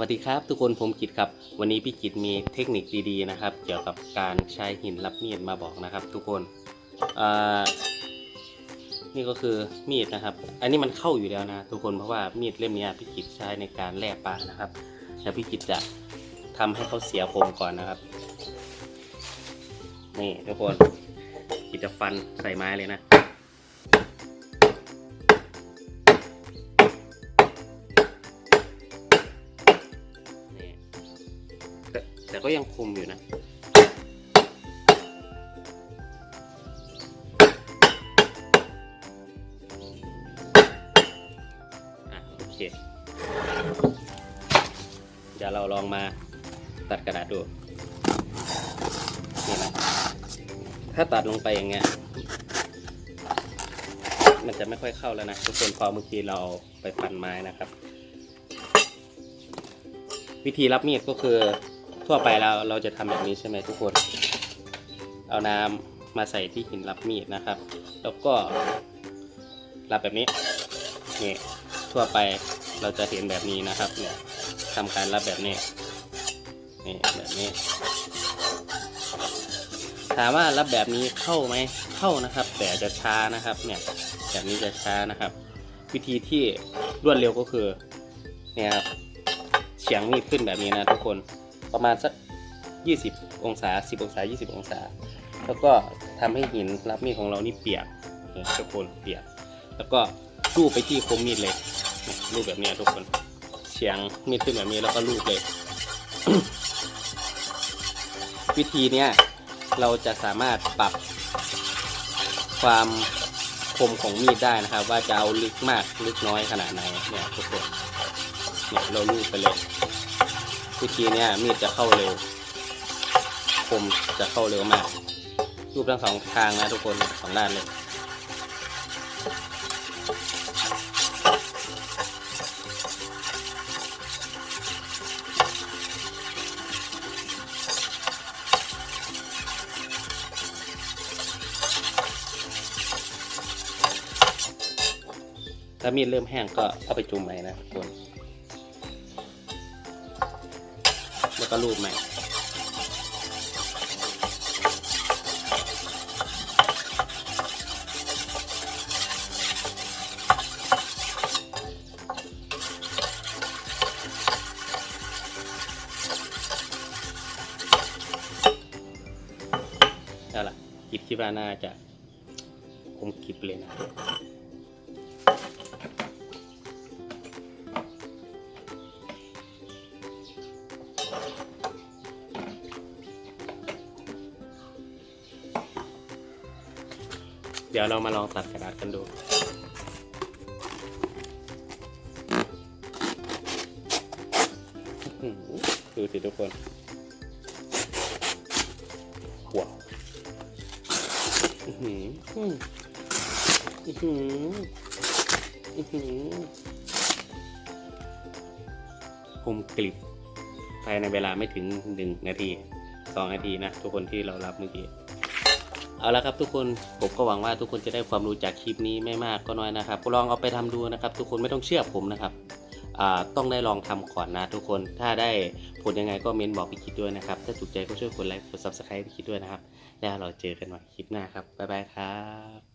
วัสดีครับ ทุกคนผมกิตครับ วันนี้พี่กิตมีเทคนิคดีๆนะครับ เกี่ยวกับการใช้หินรับมีดมาบอกนะครับ ทุกคนนี่ก็คือมีดนะครับ อันนี้มันเข้าอยู่แล้วนะ ทุกคนเพราะว่ามีดเล่มนี้พี่กิตใช้ในการแล่ปลานะครับแล้วพี่กิตจะทำให้เขาเสียคมก่อนนะครับ นี่ทุกคนกิตจะฟันใส่ไม้เลยนะ แต่ก็ยังคมอยู่นะอะโอเค เดี๋ยวเราลองมาตัดกระดาษดู นี่นะ ถ้าตัดลงไปอย่างเงี้ย มันจะไม่ค่อยเข้าแล้วนะ ทุกคนพอเมื่อกี้เราไปฟันไม้นะครับ วิธีรับมีดก็คือ ทั่วไปเราเราจะทำแบบนี้ใช่ไหมทุกคน เอาน้ำมาใส่ที่หินรับมีดนะครับ แล้วก็รับแบบนี้นี่ทั่วไปเราจะเห็นแบบนี้นะครับเนี่ยทำการรับแบบนี้นี่แบบนี้ ถามว่ารับแบบนี้เข้าไหมเข้านะครับ แต่จะช้านะครับเนี่ยแบบนี้จะช้านะครับ วิธีที่รวดเร็วก็คือเนี่ยครับเฉียงมีดขึ้นแบบนี้นะทุกคน ประมาณสัก 20 องศา 10 องศา 20 องศา แล้วก็ทำให้หินรับมีดของเรานี่เปียกทุกคนเปียก แล้วก็ลูบไปที่คมมีดเลยเนี่ยลูบแบบนี้ทุกคนเฉียงมีดขึ้นแบบนี้แล้วก็ลูบเลย วิธีเนี้ยเราจะสามารถปรับความคมของมีดได้นะครับ ว่าจะเอาลึกมากลึกน้อยขนาดไหนเนี่ยทุกคนเนี่ยเราลูบไปเลย วิธีนี้มีดจะเข้าเร็ว คมจะเข้าเร็วมากรูปทั้งสองทางนะทุกคนสองด้านเลยถ้ามีดเริ่มแห้งก็เอาไปจุ่มใหม่นะทุกคน ก็รูปใหม่นั่นแหละกิบคิดว่าน่าจะคมกิบเลยนะ เดี๋ยวเรามาลองตัดกระดาษกันดู ดูสิทุกคนว้าวอือหืออือหืออือหือคมกลิบภายในเวลาไม่ถึงหนึ่งนาทีสองนาทีนะ ทุกคนที่เรารับเมื่อกี้ เอาละครับทุกคนผมก็หวังว่าทุกคนจะได้ความรู้จากคลิปนี้ไม่มากก็น้อยนะครับก็ลองเอาไปทำดูนะครับ ทุกคนไม่ต้องเชื่อผมนะครับต้องได้ลองทำก่อนนะทุกคนถ้าได้ผลยังไงก็เมนบอกพี่คิดด้วยนะครับ ถ้าถูกใจก็ช่วยกดไลค์กดซับสไคร b ์พี่คิดด้วยนะครับ แล้วเราเจอกันใหม่คลิปหน้าครับบ๊ายบายครับ